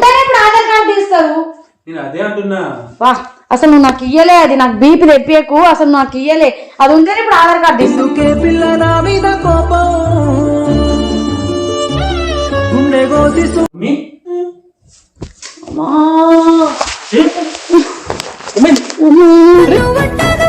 ఉంటేనే ఇప్పుడు ఆధార్ కార్డు తీస్తారు నేను అదే అంటున్నా. వా అసలు నువ్వు నాకు ఇయ్యలే అది నాకు బీపీ తెప్పియకు అసలు నాకు ఇయ్యలే. అది ఉంటేనే ఇప్పుడు ఆధార్ కార్డు పిల్ల నా మీద కోపం? గుండె కోసి మీ? నువ్వంటాను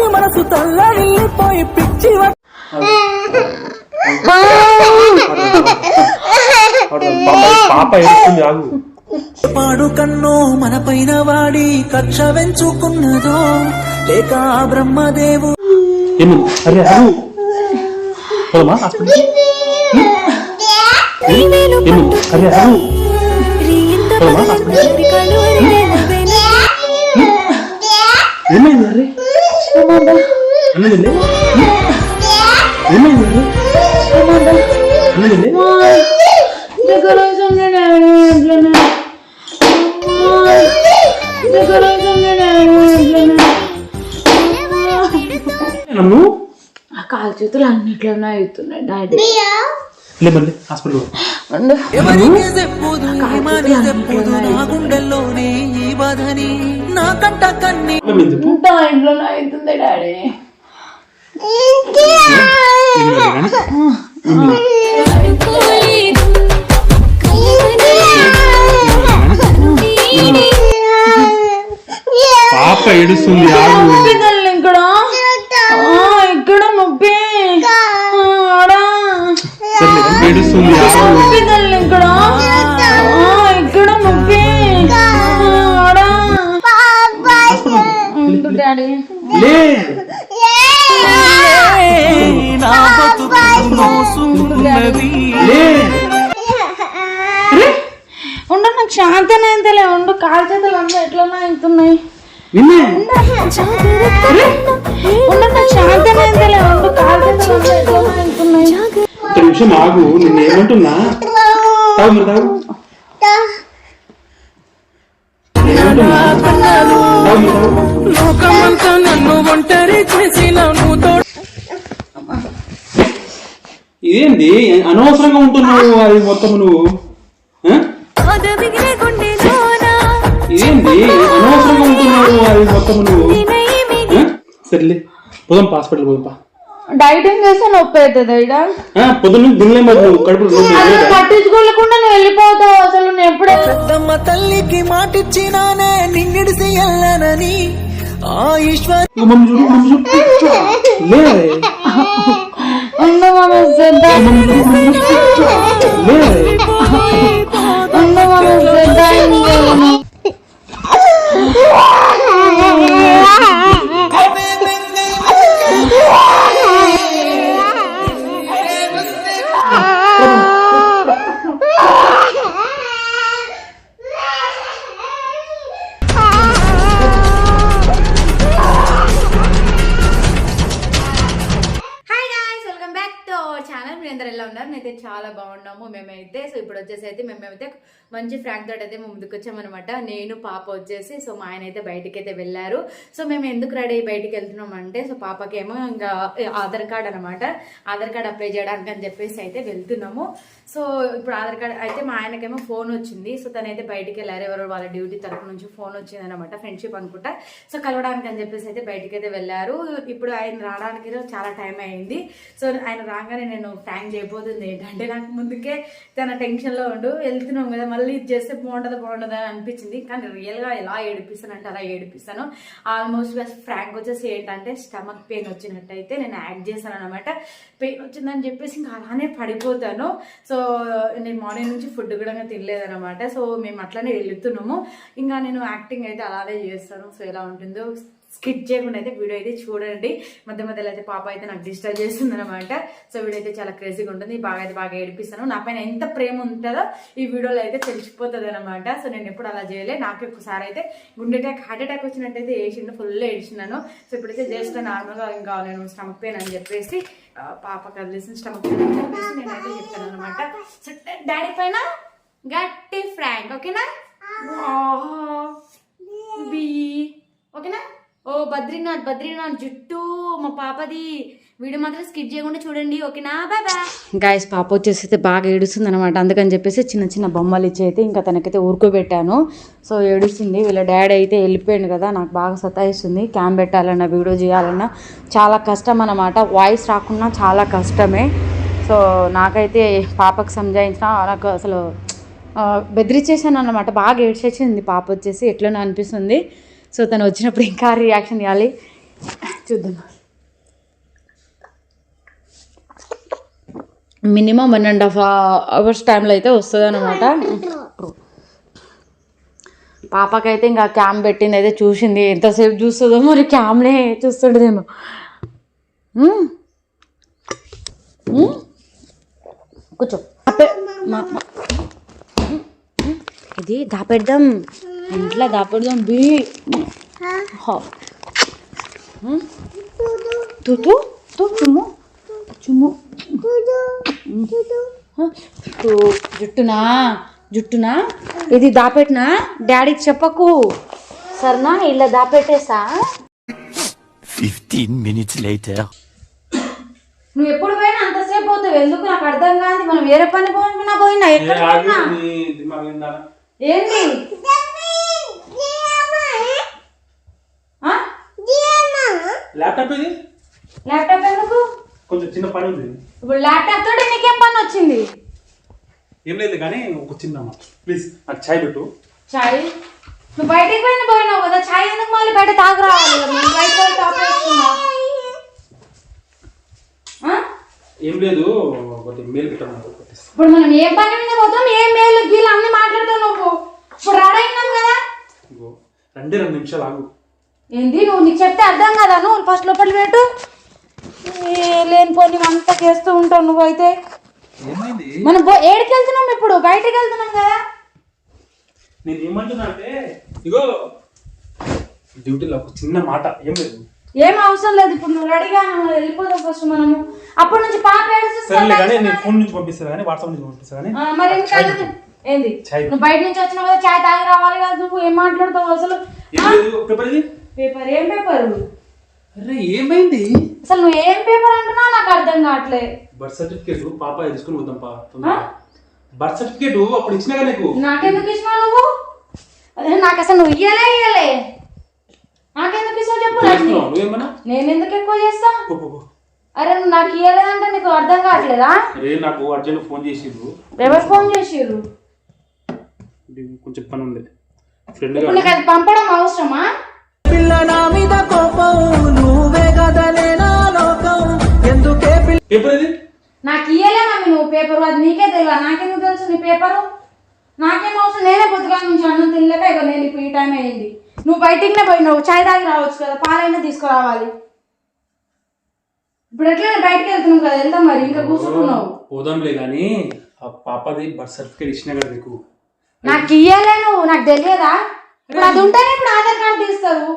తల్లడిల్లిపోయి పిచ్చి పాప పాప ఏడుస్తుంది ఆగు పాడు కన్ను మన పైన వాడి కక్ష వెంచుకున్నదో లేక బ్రహ్మదేవు అరే అరే. ఏమైంది అరే? ఏమైంది? డెకరేషన్ డాడీ డెకరేషన్ డాడీ నన్ను? ఆ కాలు చేతులు అన్నిట్లోనే అవుతున్నాయి డాడీ. లేమండి హాస్పిటల్. ఎవరికి చెప్పుదు ఏమని చెప్పుదు నా గుండెల్లోనే ఈ బాధని నా కంట కన్ని ఇంట్లోనే అవుతుంది డాడీ. పాప ఏడుస్తుంది ఇక్కడ ఇక్కడ నొప్పి ఏడుస్తుంది ఇక్కడ ఇక్కడ నొప్పి డాడీ నా బతుకు ఉండు నాకు శాంతనే అంతలే. ఉండు కాలు చేతులు అంతా ఎట్లన్నా అవుతున్నాయి నిన్నే? ఉండు నాకు శాంతనే అంతలే. ఉండు కాలు చేతులు అంతా ఎట్లన్నా అవుతున్నాయి ఒక్క నిమిషం ఆగు నిన్ను ఏమంటున్నా? తాగు మరి తాగు. ఏమంటున్నా? తాగు మరి తాగు. లోకమంతా నన్ను ఒంటరి చేసిన నువ్వు ఇదేంది అనవసరంగా ఉంటున్నావు అది మొత్తం నువ్వు. ఇదేంది అనవసరంగా ఉంటున్నావు అది మొత్తం నువ్వు? సర్లే. పోదాం హాస్పిటల్ పోదాం. డైటింగ్ చేస్తే నొప్పి అవుతుంది ఆ, పొద్దున్న తినలే మరి నువ్వు కడుపు? పట్టించుకోలేకుండా నువ్వు వెళ్ళిపోతావు అసలు నేను ఎప్పుడే పెద్దమ్మ తల్లికి మాటిచ్చినానే నిన్నిడిసి వెళ్ళనని ఆ ఈశ్వర్ మమ్మీ చూడు మమ్మీ చూడు లే. ఉండు మామ శ్రద్ధ లే ఉండు మామ ఇప్పుడు వచ్చేసి అయితే మేమైతే మంచి ఫ్రాంక్ తోటి అయితే మేము ముందుకు వచ్చామన్నమాట నేను పాప వచ్చేసి సో మా ఆయన అయితే బయటికి అయితే వెళ్ళారు. సో మేము ఎందుకు రెడీ బయటికి వెళ్తున్నాం అంటే సో పాపకేమో ఇంకా ఆధార్ కార్డ్ అనమాట ఆధార్ కార్డ్ అప్లై చేయడానికి అని చెప్పేసి అయితే వెళ్తున్నాము. సో ఇప్పుడు ఆధార్ కార్డ్ అయితే మా ఆయనకేమో ఫోన్ వచ్చింది. సో తనైతే బయటికి వెళ్ళారు. ఎవరో వాళ్ళ డ్యూటీ తరపు నుంచి ఫోన్ వచ్చింది అనమాట ఫ్రెండ్షిప్ అనుకుంటా. సో కలవడానికి అని చెప్పేసి అయితే బయటికి అయితే వెళ్ళారు. ఇప్పుడు ఆయన రావడానికి చాలా టైం అయింది. సో ఆయన రాగానే నేను ట్యాంక్ చేయబోతుంది. ఏంటంటే నాకు ముందుకే తన టెన్షన్లో ఉండు వెళ్తున్నాం కదా మళ్ళీ ఇది చేస్తే బాగుంటుందా బాగుంటుందా అని అనిపించింది. కానీ రియల్గా ఎలా ఏడిపిస్తాను అంటే అలా ఏడిపిస్తాను. ఆల్మోస్ట్ ఫ్రాంక్ వచ్చేసి ఏంటంటే స్టమక్ పెయిన్ వచ్చినట్టయితే నేను యాక్ట్ చేశాను అనమాట పెయిన్ వచ్చిందని చెప్పేసి ఇంకా అలానే పడిపోతాను. సో నేను మార్నింగ్ నుంచి ఫుడ్ కూడా తినలేదనమాట సో మేము అట్లనే వెళ్తున్నాము. ఇంకా నేను యాక్టింగ్ అయితే అలానే చేస్తాను. సో ఎలా ఉంటుందో స్కిప్ చేయకుండా అయితే వీడియో అయితే చూడండి. మధ్య మధ్యలో అయితే పాప అయితే నాకు డిస్టర్బ్ చేస్తుంది అనమాట సో వీడియో అయితే చాలా క్రేజీగా ఉంటుంది. బాగా అయితే బాగా ఏడిపిస్తాను. నా పైన ఎంత ప్రేమ ఉంటుందో ఈ వీడియోలో అయితే తెలిసిపోతుంది అనమాట సో నేను ఎప్పుడు అలా చేయలే. నాకు ఒకసారి అయితే గుండె అటాక్ హార్ట్ అటాక్ వచ్చినట్టయితే వేసిండు ఫుల్ ఏడిచినాను. సో ఇప్పుడైతే జస్ట్ నార్మల్గా ఇంకా నేను స్టమక్ పెయిన్ అని చెప్పేసి పాప కలిసి స్టమక్ పెయిన్ అని చెప్పేసి నేనైతే చెప్తాను అనమాట సో డాడీ పైన గట్టి ఫ్రాంక్ ఓకేనా? బీ ఓకేనా? ఓ బద్రీనాథ్ బద్రీనాథ్ జుట్టు మా పాపది. వీడియో మాత్రం స్కిప్ చేయకుండా చూడండి ఓకేనా? బాయ్ బాయ్ గాయస్ పాప వచ్చేసి అయితే బాగా ఏడుస్తుంది అనమాట అందుకని చెప్పేసి చిన్న చిన్న బొమ్మలు ఇచ్చి అయితే ఇంకా తనకైతే ఊరుకోబెట్టాను. సో ఏడుస్తుంది. వీళ్ళ డాడీ అయితే వెళ్ళిపోయాడు కదా నాకు బాగా సతాయిస్తుంది. క్యామ్ పెట్టాలన్నా వీడియో చేయాలన్నా చాలా కష్టం అనమాట వాయిస్ రాకున్నా చాలా కష్టమే. సో నాకైతే పాపకు సంజాయించిన నాకు అసలు ఆ, బెదిరించేసాను అనమాట బాగా ఏడ్చేసింది పాప వచ్చేసి. ఎట్లనో అనిపిస్తుంది. సో తను వచ్చినప్పుడు ఇంకా రియాక్షన్ ఇవ్వాలి చూద్దాం. Minimum one and half hours టైంలో అయితే వస్తుంది అనమాట పాపకైతే ఇంకా క్యామ్ పెట్టింది అయితే చూసింది. ఎంతసేపు చూస్తుందో మరి క్యామ్లే చూస్తుండదేమో. కూర్చో. మా- మా- ఇది దాపెడదాం ఇంట్లో దాపెడదాం బి. హా. ఉమ్. తూ తూ తూ చుమ్ము. చుమ్ము. జుట్టునా? జుట్టునా? ఇది దాపెట్టినా? డాడీకి చెప్పకు. సరేనా ఇలా దాపెట్టేసా? 15 minutes later. నువ్వు ఎప్పుడు పోయినా అంతసేపు పోతావు ఎందుకు? నాకు అర్థం కాదు. మనం వేరే పని పోయినా పోయినా. ఎక్కడ పోయినా? ఏంది? ల్యాప్టాప్ ఇది? ల్యాప్టాప్ ఎందుకు? కొంచెం చిన్న పని ఉంది. ఇప్పుడు ల్యాప్టాప్ తోటి నీకేం పని వచ్చింది? ఏం లేదు కానీ ఒక చిన్న ప్లీజ్ నాకు చాయ్ పెట్టు. చాయ్? నువ్వు బయటికి పోయిన పోయినావు కదా చాయ్ ఎందుకు మళ్ళీ బయట తాగు రావాలి బయట టాప్? ఏం లేదు ఒకటి పెట్టమన్నారు కొట్టేస్తా. ఇప్పుడు మనం ఏం పని మీద పోతాం ఏం మేలు గీలు అన్ని మాట్లాడతావు నువ్వు? ఇప్పుడు రాడైనాం కదా? రెండే రెండు నిమిషాలు ఆగు. ఏంది? నువ్వు నీకు చెప్తే అర్థం కదా? నువ్వు ఫస్ట్ లోపల పెట్టు ఏ లేనిపోని అంతా చేస్తూ ఉంటావు నువ్వైతే. ఏమైంది మనం ఏడికి వెళ్తున్నాం ఇప్పుడు? బయటికి వెళ్తున్నాం కదా. నేను ఏమంటున్నా అంటే ఇగో డ్యూటీలో ఒక చిన్న మాట ఏం లేదు. ఏం అవసరం లేదు ఇప్పుడు నువ్వు రెడీగా నువ్వు వెళ్ళిపోతాం ఫస్ట్ మనము. అప్పటి నుంచి పాప ఏడుస్తుంది ఫోన్ నుంచి పంపిస్తాను కానీ వాట్సాప్ నుంచి పంపిస్తాను కానీ. ఆ, మరి ఎందుకు? ఏంది. నువ్వు బయట నుంచి వచ్చినావు కదా చాయ్ తాగి రావాలి కదా నువ్వు. ఏం మాట్లాడతావు అసలు? పేపర్ ఏం పేపర్? అరే ఏమైంది? అసలు నువ్వు ఏం పేపర్ అంటున్నావు? నాకు అర్థం కావట్లే. బర్త్ సర్టిఫికేట్ పాప తీసుకుని పోతాం పా బర్త్ సర్టిఫికేట్ అప్పుడు ఇచ్చినాగా నీకు? నాకెందుకు ఇచ్చినావు నువ్వు? అదే నాకు అసలు నువ్వు ఇయ్యలే ఇయ్యలే. నాకెందుకు ఇస్తావు చెప్పు రజని నేను ఎందుకు ఎక్కువ చేస్తా. అరే నువ్వు నాకు ఇయ్యలేదంటే నీకు అర్థం కావట్లేదా? ఏ నాకు అర్జెంట్ ఫోన్ చేసిండ్రు ఎవరు ఫోన్ చేసిర్రు? కొంచెం పని ఉంది. ఫ్రెండ్ నీకు అది పంపడం అవసరమా? నాకు ఇయ్యలే మమ్మీ నువ్వు పేపర్ అది నీకే తెలియదు. నాకెందుకు తెలుసు నీ పేపరు? నాకేం అవసరం? నేనే పొద్దుగా నుంచి అన్నం తినలేక ఇక నేను ఇప్పుడు ఈ టైం అయింది. నువ్వు బయటికినే పోయినావు చాయ్ తాగి రావచ్చు కదా పాలైనా తీసుకురావాలి. ఇప్పుడు ఎట్లా బయటికి వెళ్తున్నావు కదా వెళ్దాం మరి ఇంకా కూర్చుంటున్నావు. పోదాంలే కానీ ఆ పాపది బర్త్ సర్టిఫికేట్ ఇచ్చినా కదా నీకు. నాకు ఇయ్యలే నువ్వు నాకు తెలియదా? ఇప్పుడు అది ఉంటేనే ఇప్పుడు ఆధార్ కార్డు తీస్తారు.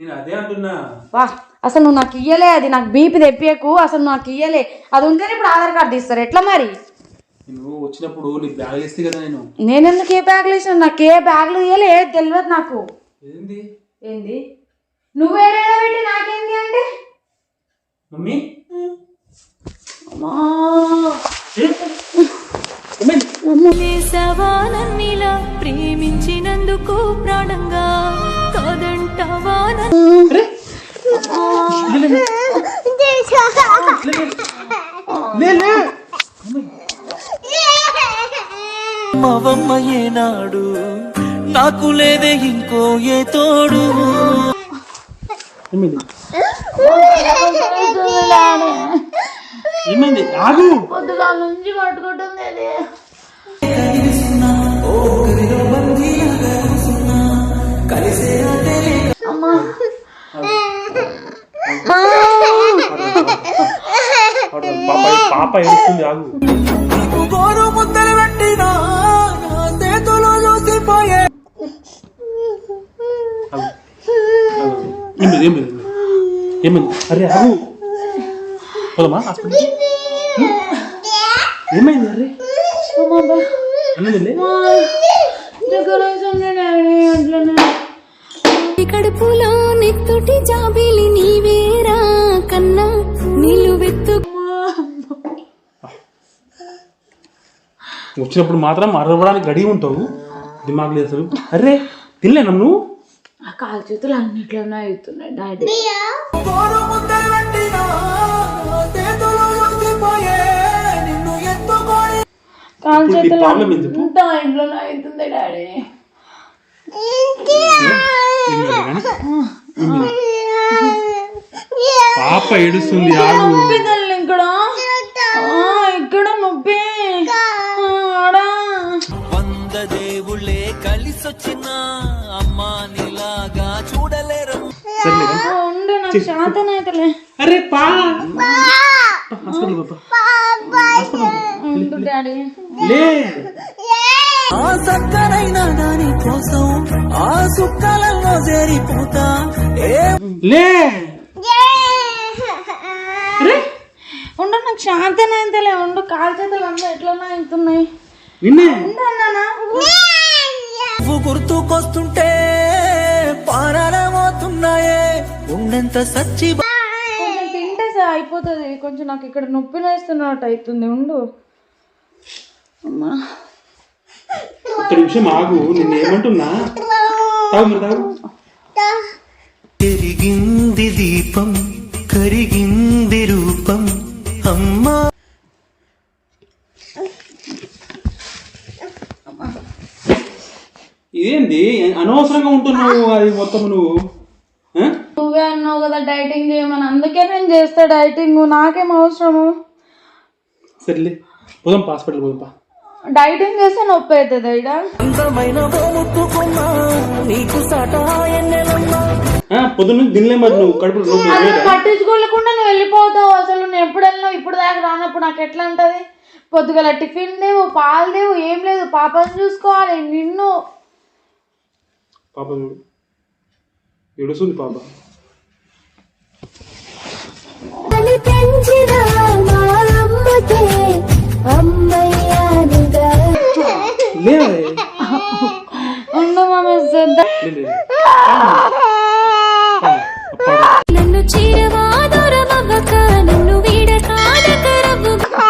నేను అదే అంటున్నా. వా అసలు నువ్వు నాకు ఇయ్యలే అది నాకు బీపీ తెప్పియకు అసలు నాకు ఇయ్యలే. అది ఉంటేనే ఇప్పుడు ఆధార్ కార్డు తీస్తారు ఎట్లా మరి? నేను వచ్చినప్పుడు నీకు బ్యాగ్ వేస్తే కదా నేను. నేను ఎందుకు ఏ బ్యాగ్లు వేసిన నాకు ఏ బ్యాగ్లు ఇయ్యలే ఏది తెలియదు నాకు. ఏంది? ఏంది? నువ్వు ఏడేడా పెట్టి నాకేంది అంటే? మమ్మీ? ప్రేమించినందుకు ప్రాణంగా మవమ్మ ఏనాడు నాకు లేదే ఇంకో ఏ తోడు. ఏమైంది? ఆగు! పొద్దుగాల నుంచి పట్టుకుంటుంది అమ్మా. పాప ఏడుస్తుంది ఆగు. గోరు ముద్దలు పెట్టినా చేతులు చూసిపోయే. ఆగు. ఆగు. ఏం లేదు ఏం లేదు. ఏమైంది అరే ఆగు. పోదమ్మా హాస్పిటల్ ఏమైంది అరే? అన్నది కడుపులో నెత్తుటి జాబిలి నీవేరా కన్నా నిలువెత్తు. వచ్చినప్పుడు మాత్రం అరవడానికి గడిగి ఉంటావు. దిమాగ్ లేదు అసలు అరే తినలేనా నువ్వు? ఆ కాలు చేతులు అన్నిట్లోనే అవుతున్నాయి డాడీ. నిన్ను కాలు చేతులు ఇంట్లోనే అవుతుంది డాడీ. పాప ఏడుస్తుంది ఆగు. ఇక్కడ. ఆ, ఇక్కడ నొప్పి వంద దేవుళ్ళే కలిసొచ్చిన అమ్మా నీలాగా చూడలేరు. ఉండు నాకు అరే పా. హాస్పిటల్ పాపా డాడీ. లే. ఆ సక్కనైన దాని కోసం ఆ సుక్కలలో చేరిపోతా. ఏ లే. అరే ఉండు నాకు శాంతనైతలే ఉండు. కాలు చేతులు అంతా ఎట్లనే అవుతున్నాయి. నిన్నే. ఉండు అన్నానా నువ్వు గుర్తుకొస్తుంటే పారాలమవుతున్నాయే. ఉండెంత సచ్చి తింటే సా- అయిపోతుంది. కొంచెం నాకు ఇక్కడ నొప్పి వేస్తున్నట్టు అవుతుంది. ఉండు. అమ్మా. ఒక్క నిమిషం ఆగు నిన్ను ఏమంటున్నా? తాగు మరి తాగు. పెరిగింది దీపం కరిగింది రూపం అమ్మా. ఇదేంది? అనవసరంగా ఉంటున్నావు అది మొత్తం నువ్వు? నువ్వే అన్నావు కదా డైటింగ్ చేయమని అందుకే నేను చేస్తా డైటింగ్ నాకేం అవసరము? సర్లే పోదాం హాస్పిటల్ పోదాం డైటింగ్ చేస్తే నొప్పి అవుతుంది ఇడ అందమైన ముట్టుకున్నా నీకు సటా ఎన్నెలన్నా. ఆ, పొద్దున్న తినలే మరి నువ్వు కడుపులో? పట్టించుకోలేకుండా నువ్వు వెళ్ళిపోతావు అసలు నువ్వు ఎప్పుడు వెళ్ళినావు ఇప్పుడు దాకా రానప్పుడు నాకు ఎట్లా ఉంటుంది? పొద్దుగల టిఫిన్ లేవు పాలు లేవు ఏం లేదు పాపని చూసుకోవాలి నిన్ను. పాప చూడు. పాప. అని నన్ను చీరవా దూరమవ్వక నన్ను రవ్వుగా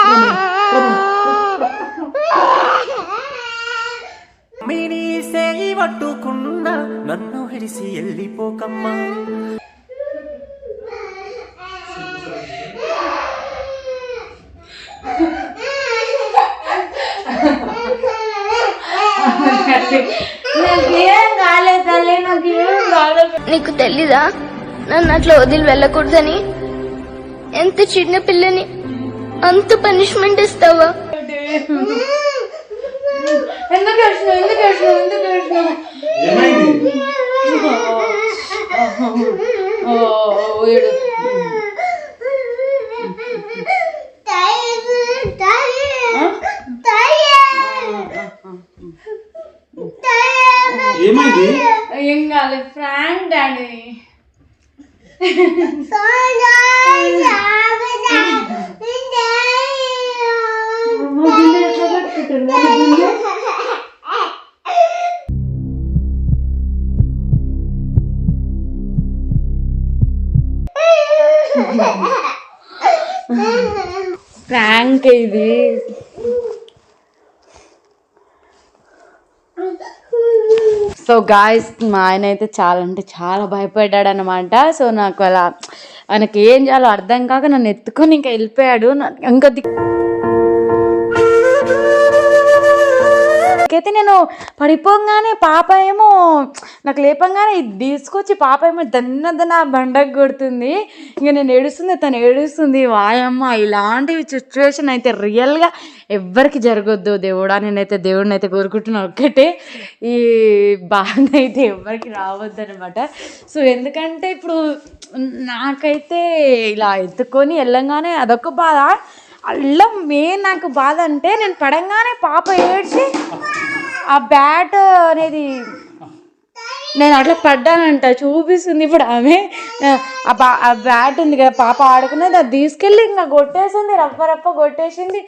మినీ సేయి పట్టుకున్నా నన్ను విడిసి వెళ్ళిపోకమ్మా నాకేం కాలేదు తల్లి నాకేం కాలేదు నీకు తెలీదా? నన్ను అట్లా వదిలి వెళ్ళకూడదని? ఎంత చిన్న పిల్లని అంత పనిష్మెంట్ ఇస్తావా? ఏమైంది? ఓ ఏడు ఏమైంది ఏం కాలేదు ఫ్రాంక్ డాడీ ప్రాంక్ ఇది సో గాయస్ మా ఆయన అయితే చాలా అంటే చాలా భయపడ్డాడు అనమాట సో నాకు అలా ఆయనకి ఏం చేయాలో అర్థం కాక నన్ను ఎత్తుకొని ఇంకా వెళ్ళిపోయాడు. ఇంకా దిక్- అయితే నేను పడిపోగానే పాప ఏమో నాకు లేపంగానే ఇది తీసుకొచ్చి పాప ఏమో దన్న దన్న బండకు కొడుతుంది. ఇంకా నేను ఏడుస్తుంది తను ఏడుస్తుంది. వాయమ్మ ఇలాంటి సిచ్యువేషన్ అయితే రియల్గా ఎవ్వరికి జరగొద్దు దేవుడా. నేనైతే దేవుడిని అయితే కోరుకుంటున్నాను ఒక్కటే. ఈ బాధ అయితే ఎవ్వరికి రావద్దు అనమాట సో ఎందుకంటే ఇప్పుడు నాకైతే ఇలా ఎత్తుకొని వెళ్ళంగానే అదొక బాధ. అల్లా మెయిన్ నాకు బాధ అంటే నేను పడంగానే పాప ఏడ్చి ఆ బ్యాట్ అనేది నేను అట్లా పడ్డానంట చూపిస్తుంది ఇప్పుడు ఆమె. ఆ బా ఆ బ్యాట్ ఉంది కదా పాప ఆడుకున్నది అది తీసుకెళ్ళి ఇంకా కొట్టేసింది రప్ప రప్ప కొట్టేసింది.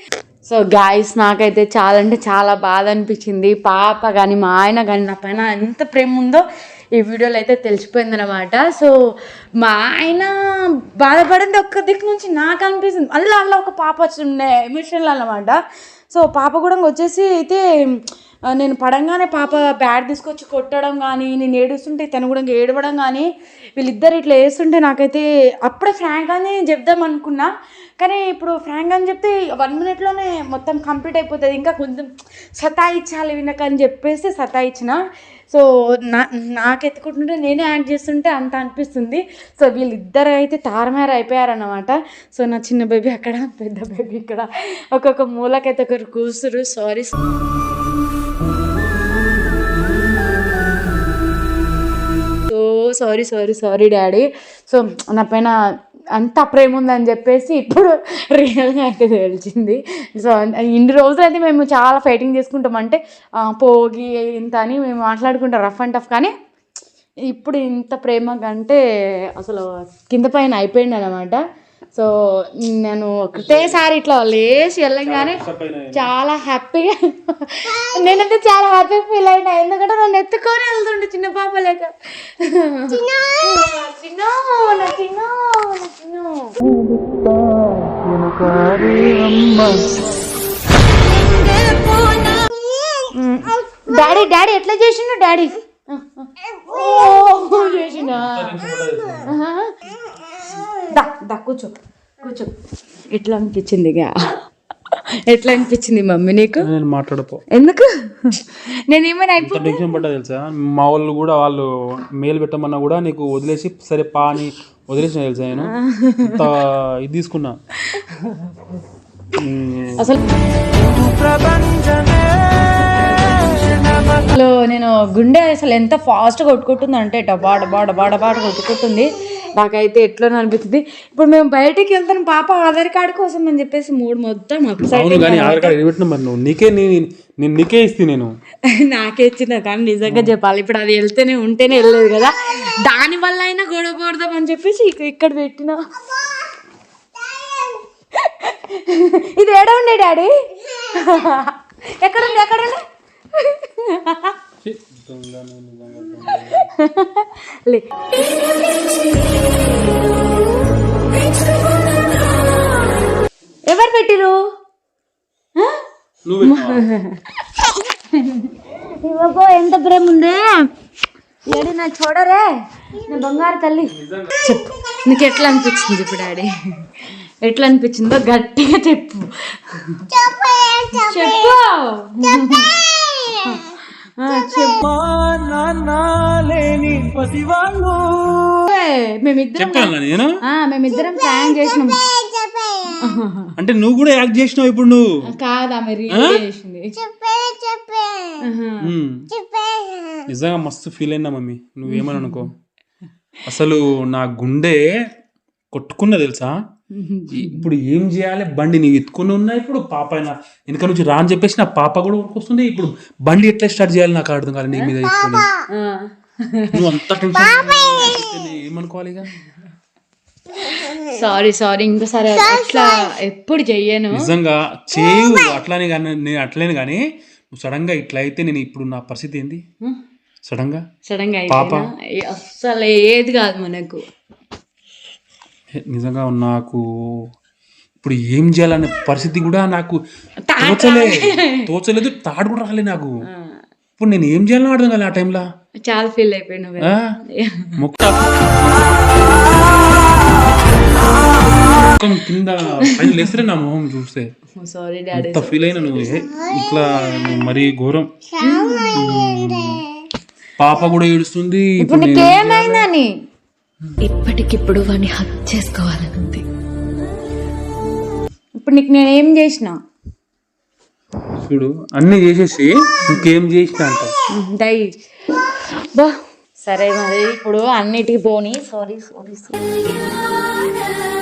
సో గాయస్ నాకైతే చాలా అంటే చాలా బాధ అనిపించింది. పాప కానీ మా ఆయన కానీ నా పైన ఎంత ప్రేమ ఉందో ఈ వీడియోలో అయితే తెలిసిపోయింది అనమాట సో మా ఆయన బాధపడింది ఒక్క దిక్కు నుంచి నాకు అనిపిస్తుంది. అందులో అలా ఒక పాప వచ్చిండే ఎమోషనల్ అనమాట సో పాప కూడా వచ్చేసి అయితే నేను పడంగానే పాప బ్యాట్ తీసుకొచ్చి కొట్టడం కానీ నేను ఏడుస్తుంటే తను కూడా ఏడవడం కానీ వీళ్ళిద్దరు ఇట్లా వేస్తుంటే నాకైతే అప్పుడే ఫ్రాంక్ అని చెప్దాం అనుకున్నా. కానీ ఇప్పుడు ఫ్రాంక్ అని చెప్తే వన్ మినిట్లోనే మొత్తం కంప్లీట్ అయిపోతుంది. ఇంకా కొంచెం సతాయించాలి వినకని చెప్పేసి సతాయించిన. సో నా నాకు ఎత్తుకుంటుంటే నేనే యాక్ట్ చేస్తుంటే అంత అనిపిస్తుంది. సో వీళ్ళిద్దరు అయితే తారమేర అయిపోయారన్నమాట. సో నా చిన్న బేబీ అక్కడ పెద్ద బేబీ ఇక్కడ. ఒక్కొక్క మూలకైతే ఒకరు కూసురు sorry so sorry sorry sorry daddy. So నా పైన అంత ప్రేమ ఉందని చెప్పేసి ఇప్పుడు రియల్గా అయితే తెలిసింది. సో ఇన్ని రోజులు అయితే మేము చాలా ఫైటింగ్ చేసుకుంటాం. అంటే పోగి ఇంత అని మేము మాట్లాడుకుంటాం. రఫ్ అండ్ టఫ్ కానీ ఇప్పుడు ఇంత ప్రేమ కంటే అసలు కింద పైన అయిపోయింది అనమాట సో నేను ఒకటేసారి ఇట్లా లేచి వెళ్ళంగానే చాలా హ్యాపీగా నేనైతే చాలా హ్యాపీ ఫీల్ అయినా ఎందుకంటే నన్ను ఎత్తుకొని వెళ్తుండే చిన్న పాప లేక. డాడీ డాడీ ఎట్లా చేసిండు డాడీ? చేసిండా ఆహా. దా దా కూర్చో కూర్చో. ఎట్లా అనిపించింది ఇక? ఎట్లా అనిపించింది మమ్మీ నీకు? నేను మాట్లాడపో ఎందుకు? నేనేమైనా ఎంత అయిపో టెన్షన్ పడ్డా తెలుసా? మా వాళ్ళు కూడా వాళ్ళు మేలు పెట్టమన్నా కూడా నీకు వదిలేసి సరే పా అని వదిలేసిన తెలుసా నేను? ఇది తీసుకున్నా. అసలు అసలు నేను గుండె అసలు ఎంత ఫాస్ట్ కొట్టుకుంటుంది అంటే డబా డబా డబా డబా అని కొట్టుకుంటుంది. నాకైతే ఎట్లా అనిపిస్తుంది. ఇప్పుడు మేము బయటికి వెళ్తాను పాప ఆధార్ కార్డు కోసం అని చెప్పేసి మూడు మొత్తం అవును అప్సైడ్ కానీ ఆధార్ కార్డు ఎడబెట్టిన మరి నువ్వు. నీకే నీ- నేను నీకే ఇస్తే నేను. నాకే ఇచ్చిన కానీ నిజంగా చెప్పాలి. ఇప్పుడు అది వెళ్తేనే ఉంటేనే వెళ్ళలేదు కదా. దాని వల్ల అయినా గొడవ పడదాం అని చెప్పేసి ఇక- ఇక్కడ పెట్టిన. ఇది ఏడ ఉండే డాడీ? ఎక్కడుంది లే ఎవరు పెట్టిరు? ఇవ్వకో ఎంత ప్రేమ ఉందే? ఏడి నా చూడరే నా బంగారు తల్లి. చెప్పు. నీకు ఎట్లా అనిపించింది ఇప్పుడు డాడీ? ఎట్లా అనిపించిందో గట్టిగా చెప్పు. చెప్పు. మేమిద్దరం చెప్పాను నేను? ఆ, మేమిద్దరం ప్లాన్ చేసినాం. అంటే నువ్వు కూడా యాక్ట్ చేసినావు ఇప్పుడు నువ్వు? కాదు చేసింది. ఉమ్. నిజంగా మస్తు ఫీల్ అయినా మమ్మీ? నువ్వేమని అనుకో? అసలు నా గుండె కొట్టుకున్నా తెలుసా? ఇప్పుడు ఏం చేయాలి? బండి నీవు ఎత్తుకుని ఉన్నా ఇప్పుడు పాప అయినా వెనక నుంచి రా అని చెప్పేసి నా పాప కూడా వస్తుంది ఇప్పుడు బండి ఎట్లా స్టార్ట్ చేయాలి నాకు అర్థం కాదు నీ మీద ఎత్తుకొని. ఆ. నువ్వు అంత టెన్షన్ ఏమనుకోవాలి ఇక? సారీ సారీ ఇంకోసారి అట్లా ఎప్పుడు చెయ్యను. నిజంగా చేయు అట్లానే కానీ నేను అట్లనే కానీ నువ్వు సడన్గా ఇట్లా అయితే నేను ఇప్పుడు నా పరిస్థితి ఏంది? సడన్గా? సడన్గా అస్సలు ఏది కాదు మనకు. నిజంగా నాకు ఇప్పుడు ఏం చేయాలనే పరిస్థితి కూడా నాకు తోచలే. తోచలేదు తాడు కూడా రాలే నాకు. ఇప్పుడు నేను ఏం చేయాలని అర్థం కాలే ఆ టైంలో? చాలా ఫీల్ అయిపోయినావు కదా మొక్క. మొత్తం కింద పైన లేస్తే నా మొహం చూస్తే. సారీ డాడీ అంత ఫీల్ అయినా నువ్వు. ఇట్లా మరీ ఘోరం. పాప కూడా ఏడుస్తుంది. ఇప్పుడు నీకేమైందని ఇప్పటికిప్పుడు వాడిని హక్ చేసుకోవాలనుంది. ఇప్పుడు నీకు నేను ఏం చేసిన? చూడు అన్ని చేసేసి ఇంకేం చేసిన అంట. బా. సరే మరి ఇప్పుడు అన్నిటికి పోని. సారీ సారీ కళ్యాణ